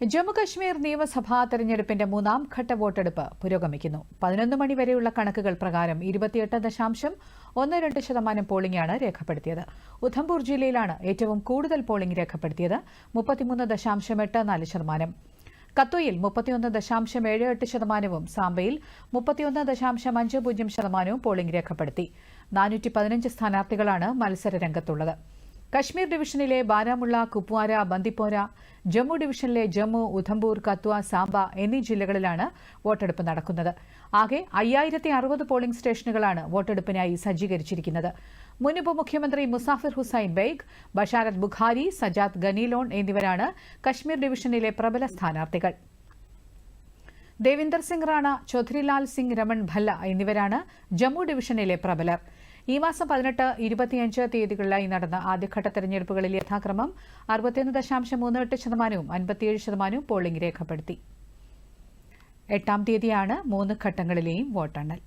ജമ്മുകശ്മീർ നിയമസഭാ തെരഞ്ഞെടുപ്പിന്റെ മൂന്നാം ഘട്ട വോട്ടെടുപ്പ് പുരോഗമിക്കുന്നു. പതിനൊന്ന് മണിവരെയുള്ള കണക്കുകൾ പ്രകാരം ഇരുപത്തിയെട്ട് ദശാംശം ഒന്ന് രണ്ട് ശതമാനം പോളിംഗാണ് രേഖപ്പെടുത്തിയത്. ഉധംപൂർ ജില്ലയിലാണ് ഏറ്റവും കൂടുതൽ പോളിംഗ് രേഖപ്പെടുത്തിയത് മുപ്പത്തിമൂന്ന് ദശാംശം എട്ട് നാല് ശതമാനം. കത്തോയിൽ മുപ്പത്തിയൊന്ന് ദശാംശം ഏഴ് എട്ട് ശതമാനവും സാമ്പയിൽ മുപ്പത്തിയൊന്ന് ദശാംശം അഞ്ച് പൂജ്യം ശതമാനവും പോളിംഗ് രേഖപ്പെടുത്തി. നാനൂറ്റി പതിനഞ്ച് സ്ഥാനാർത്ഥികളാണ് മത്സര രംഗത്തുള്ളത്. കശ്മീർ ഡിവിഷനിലെ ബാരാമുള്ള കുപ്വാര ബന്ദിപ്പോര ജമ്മു ഡിവിഷനിലെ ജമ്മു ഉധംപൂർ കത്വ സാംബ എന്നീ ജില്ലകളിലാണ് വോട്ടെടുപ്പ് നടക്കുന്നത്. ആകെ അയ്യായിരത്തി അറുപത് പോളിംഗ് സ്റ്റേഷനുകളാണ് വോട്ടെടുപ്പിനായി സജ്ജീകരിച്ചിരിക്കുന്നത്. മുൻ ഉപമുഖ്യമന്ത്രി മുസാഫിർ ഹുസൈൻ ബെയ്ഗ് ബഷാരത് ബുഖാരി സജാദ് ഗനീലോൺ എന്നിവരാണ് കശ്മീർ ഡിവിഷനിലെ പ്രബല സ്ഥാനാർത്ഥികൾ. ദേവിന്ദർ സിംഗ് റാണ ചൗധരിലാൽ സിംഗ് രമൺ ഭല്ല എന്നിവരാണ് ജമ്മു ഡിവിഷനിലെ പ്രബലർ. ഈ മാസം പതിനെട്ട് ഇരുപത്തിയഞ്ച് തീയതികളിലായി നടന്ന ആദ്യഘട്ട തെരഞ്ഞെടുപ്പുകളിൽ യഥാക്രമം അറുപത്തിയൊന്ന് ദശാംശം മൂന്ന് എട്ട് ശതമാനവും അൻപത്തിയേഴ് ശതമാനവും പോളിംഗ് രേഖപ്പെടുത്തി. എട്ടാം തീയതിയാണ് മൂന്ന് ഘട്ടങ്ങളിലെയും വോട്ടെണ്ണൽ.